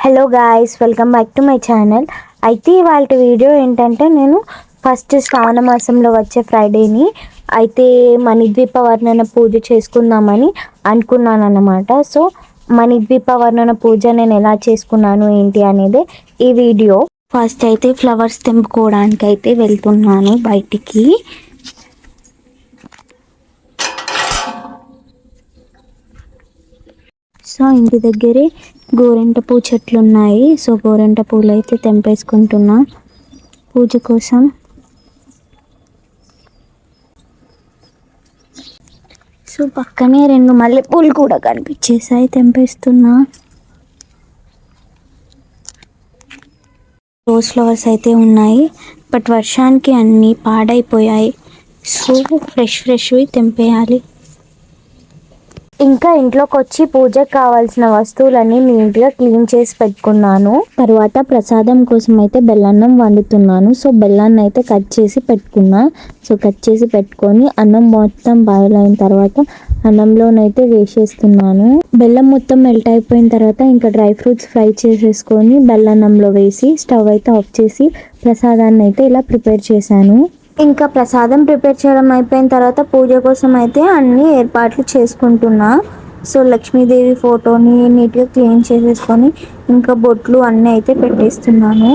Hello guys welcome back to my channel అయితే ఇవాళ video ఏంటంటే నేను ఫస్ట్ శ్రావణ మాసంలో వచ్చే ఫ్రైడేని అయితే మణిద్వీప వర్ణన పూజ చేసుకుందామని అనుకున్నాను అన్నమాట సో మణిద్వీప వర్ణన పూజ నేను ఎలా చేసుకున్నాను ఏంటి అనేది ఈ వీడియో ఫస్ట్ అయితే ఫ్లవర్స్ తెంపుకోవడానికి అయితే వెళ్తున్నాను బయటికి. సో ఇంటి దగ్గరే గోరెంట పూ చెట్లు ఉన్నాయి సో గోరెంట పూలు అయితే తెంపేసుకుంటున్నా. పూజ కోసం. సో పక్కనే రెండు మల్లెపూలు కూడా కనిపించేసాయి తెంపేస్తున్నా. రోజ్ ఫ్లవర్స్ అయితే ఉన్నాయి. బట్ వర్షానికి అన్నీ పాడైపోయాయి. సో ఫ్రెష్ ఫ్రెష్వి తెంపేయాలి. ఇంకా ఇంట్లోకి వచ్చి పూజకు కావాల్సిన వస్తువులన్నీ నీట్గా క్లీన్ చేసి పెట్టుకున్నాను. తర్వాత ప్రసాదం కోసం అయితే బెల్లన్నం వండుతున్నాను. సో బెల్లాన్ని అయితే కట్ చేసి పెట్టుకున్నా. సో కట్ చేసి పెట్టుకొని అన్నం మొత్తం బాయిల్ అయిన తర్వాత అన్నంలోనైతే వేసేస్తున్నాను. బెల్లం మొత్తం మెల్ట్ అయిపోయిన తర్వాత ఇంకా డ్రై ఫ్రూట్స్ ఫ్రై చేసేసుకొని బెల్లన్నంలో వేసి స్టవ్ అయితే ఆఫ్ చేసి ప్రసాదాన్ని అయితే ఇలా ప్రిపేర్ చేశాను. ఇంకా ప్రసాదం ప్రిపేర్ చేయడం అయిపోయిన తర్వాత పూజ కోసం అయితే అన్ని ఏర్పాట్లు చేసుకుంటున్నా. సో లక్ష్మీదేవి ఫోటోని నీట్గా క్లీన్ చేసేసుకొని ఇంకా బొట్లు అన్నీ అయితే పెట్టేస్తున్నాను.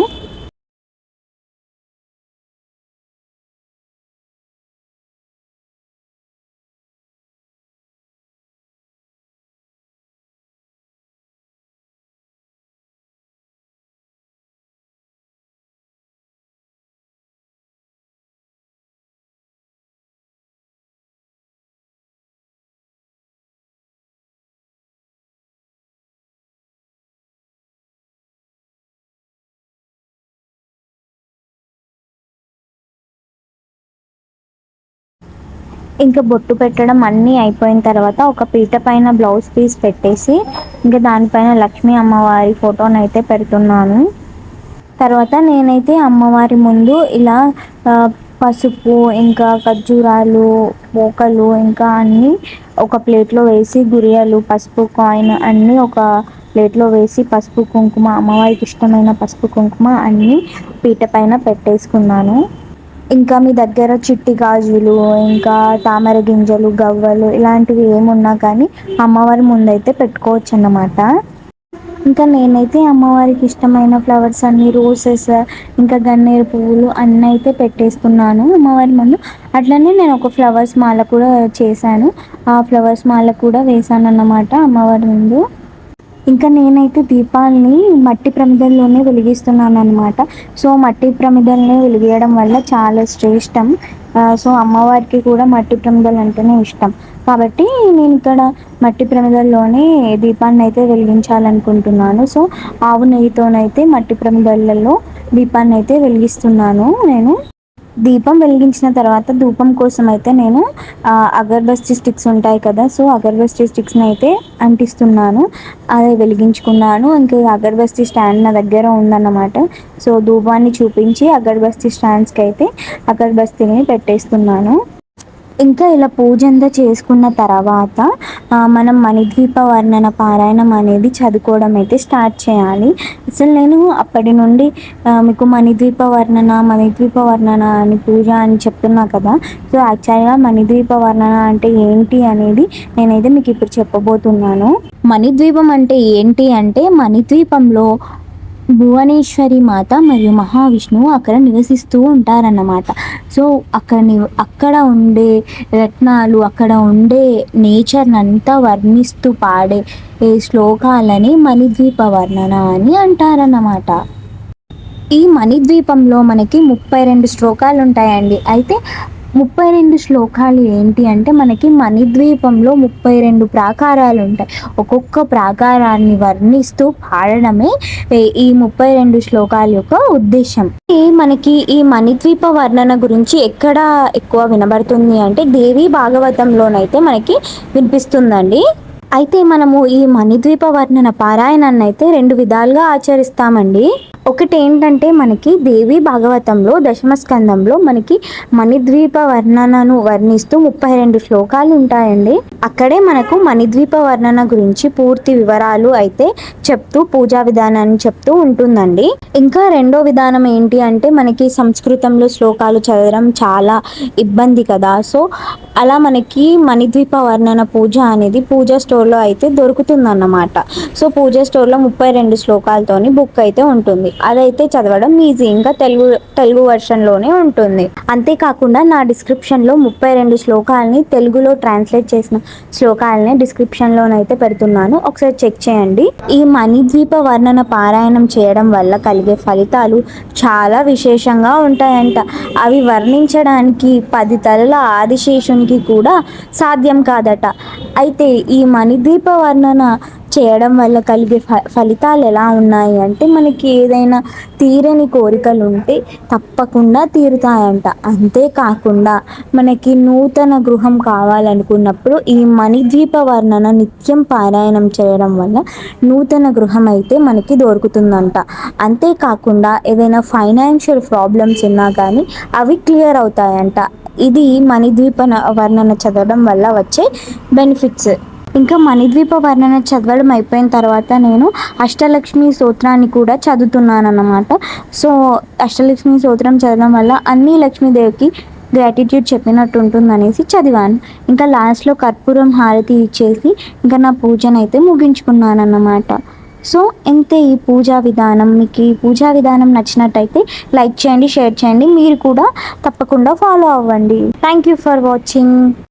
ఇంకా బొట్టు పెట్టడం అన్నీ అయిపోయిన తర్వాత ఒక పీట పైన బ్లౌజ్ పీస్ పెట్టేసి ఇంకా దానిపైన లక్ష్మీ అమ్మవారి ఫోటోను అయితే పెడుతున్నాను. తర్వాత నేనైతే అమ్మవారి ముందు ఇలా పసుపు ఇంకా ఖర్జూరాలు పోకలు ఇంకా అన్నీ ఒక ప్లేట్లో వేసి గురియలు పసుపు కాయిన్ అన్నీ ఒక ప్లేట్లో వేసి పసుపు కుంకుమ అమ్మవారికి ఇష్టమైన పసుపు కుంకుమ అన్నీ పీట పైన పెట్టేసుకున్నాను. ఇంకా మీ దగ్గర చిట్టి గాజులు ఇంకా తామర గింజలు గవ్వలు ఇలాంటివి ఏమున్నా కానీ అమ్మవారి ముందైతే పెట్టుకోవచ్చు అన్నమాట ఇంకా నేనైతే అమ్మవారికి ఇష్టమైన ఫ్లవర్స్ అన్ని రోసెస్ ఇంకా గన్నేరు పువ్వులు అన్నీ అయితే పెట్టేస్తున్నాను అమ్మవారి ముందు. అట్లనే నేను ఒక ఫ్లవర్స్ మాల కూడా చేశాను. ఆ ఫ్లవర్స్ మాల కూడా వేసాను అన్నమాట అమ్మవారి ముందు. ఇంకా నేనైతే దీపాలని మట్టి ప్రమిదల్లోనే వెలిగిస్తున్నాను అనమాట సో మట్టి ప్రమిదల్ని వెలిగియడం వల్ల చాలా శ్రేష్టం. సో అమ్మవారికి కూడా మట్టి ప్రమిదలు అంటేనే ఇష్టం. కాబట్టి నేను ఇక్కడ మట్టి ప్రమిదల్లోనే దీపాన్ని అయితే వెలిగించాలనుకుంటున్నాను. సో ఆవు నెయ్యితోనైతే మట్టి ప్రమిదలలో దీపాన్ని అయితే వెలిగిస్తున్నాను నేను. దీపం వెలిగించిన తర్వాత ధూపం కోసం అయితే నేను అగర్బస్తి స్టిక్స్ ఉంటాయి కదా సో అగర్బస్తి స్టిక్స్ని అయితే అంటిస్తున్నాను. అది వెలిగించుకున్నాను. ఇంకా అగర్బస్తి స్టాండ్ నా దగ్గర ఉందన్నమాట. సో ధూపాన్ని చూపించి అగర్బస్తి స్టాండ్స్కి అయితే అగర్బస్తిని పెట్టేస్తున్నాను. ఇంకా ఇలా పూజ అంతా చేసుకున్న తర్వాత మనం మణిద్వీప వర్ణన పారాయణం అనేది చదువుకోవడం అయితే స్టార్ట్ చేయాలి. అసలు నేను అప్పటి నుండి మీకు మణిద్వీప వర్ణన మణిద్వీప వర్ణన అని పూజ అని చెప్తున్నా కదా సో యాక్చువల్గా మణిద్వీప వర్ణన అంటే ఏంటి అనేది నేనైతే మీకు ఇప్పుడు చెప్పబోతున్నాను. మణిద్వీపం అంటే ఏంటి అంటే మణిద్వీపంలో భువనేశ్వరి మాత మరియు మహావిష్ణువు అక్కడ నివసిస్తూ ఉంటారన్నమాట. సో అక్కడ అక్కడ ఉండే రత్నాలు అక్కడ ఉండే నేచర్ని అంతా వర్ణిస్తూ పాడే శ్లోకాలని మణిద్వీప వర్ణన అని అంటారన్నమాట. ఈ మణిద్వీపంలో మనకి ముప్పై రెండు శ్లోకాలు ఉంటాయండి అయితే ముప్పై రెండు శ్లోకాలు ఏంటి అంటే మనకి మణిద్వీపంలో ముప్పై రెండు ప్రాకారాలు ఉంటాయి ఒక్కొక్క ప్రాకారాన్ని వర్ణిస్తూ పాడడమే ఈ ముప్పై రెండు శ్లోకాల యొక్క ఉద్దేశం. మనకి ఈ మణిద్వీప వర్ణన గురించి ఎక్కడ ఎక్కువ వినబడుతుంది అంటే దేవి భాగవతంలోనైతే మనకి వినిపిస్తుందండి. అయితే మనము ఈ మణిద్వీప వర్ణన పారాయణాన్ని అయితే రెండు విధాలుగా ఆచరిస్తామండి. ఒకటి ఏంటంటే మనకి దేవి భాగవతంలో దశమస్కందంలో మనకి మణిద్వీప వర్ణనను వర్ణిస్తూ ముప్పై రెండు శ్లోకాలు ఉంటాయండి. అక్కడే మనకు మణిద్వీప వర్ణన గురించి పూర్తి వివరాలు అయితే చెప్తూ పూజా విధానాన్ని చెప్తూ ఉంటుందండి. ఇంకా రెండో విధానం ఏంటి అంటే మనకి సంస్కృతంలో శ్లోకాలు చదవడం చాలా ఇబ్బంది కదా. సో అలా మనకి మణిద్వీప వర్ణన పూజ అనేది పూజ స్టోర్లో అయితే దొరుకుతుందన్నమాట. సో పూజ స్టోర్లో ముప్పై రెండు శ్లోకాలతోని బుక్ అయితే ఉంటుంది. అదైతే చదవడం ఈజీ ఇంకా తెలుగు తెలుగు వర్షన్లోనే ఉంటుంది. అంతేకాకుండా నా డిస్క్రిప్షన్లో ముప్పై రెండు శ్లోకాలని తెలుగులో ట్రాన్స్లేట్ చేసిన శ్లోకాలని డిస్క్రిప్షన్లోనైతే పెడుతున్నాను. ఒకసారి చెక్ చేయండి. ఈ మణిద్వీప వర్ణన పారాయణం చేయడం వల్ల కలిగే ఫలితాలు చాలా విశేషంగా ఉంటాయంట. అవి వర్ణించడానికి పది తలల ఆదిశేషునికి కూడా సాధ్యం కాదట. అయితే ఈ మణిద్వీప వర్ణన చేయడం వల్ల కలిగే ఫ ఫలితాలు ఎలా ఉన్నాయి అంటే మనకి ఏదైనా తీరని కోరికలు ఉంటే తప్పకుండా తీరుతాయంట. అంతేకాకుండా మనకి నూతన గృహం కావాలనుకున్నప్పుడు ఈ మణిద్వీప వర్ణన నిత్యం పారాయణం చేయడం వల్ల నూతన గృహం అయితే మనకి దొరుకుతుందంట. అంతేకాకుండా ఏదైనా ఫైనాన్షియల్ ప్రాబ్లమ్స్ ఉన్నా కానీ అవి క్లియర్ అవుతాయంట. ఇది మణిద్వీప వర్ణన చదవడం వల్ల వచ్చే బెనిఫిట్స్. ఇంకా మణిద్వీప వర్ణన చదవడం అయిపోయిన తర్వాత నేను అష్టలక్ష్మి స్తోత్రాన్ని కూడా చదువుతున్నాను అన్నమాట సో అష్టలక్ష్మి స్తోత్రం చదవడం వల్ల అన్ని లక్ష్మీదేవికి గ్రాటిట్యూడ్ చెప్పినట్టు ఉంటుంది అనేసి చదివాను. ఇంకా లాస్ట్లో కర్పూరం హారతి ఇచ్చేసి ఇంకా నా పూజను అయితే ముగించుకున్నాను అన్నమాట సో ఇంతే ఈ పూజా విధానం. మీకు ఈ పూజా విధానం నచ్చినట్టయితే లైక్ చేయండి షేర్ చేయండి. మీరు కూడా తప్పకుండా ఫాలో అవ్వండి. Thank you for watching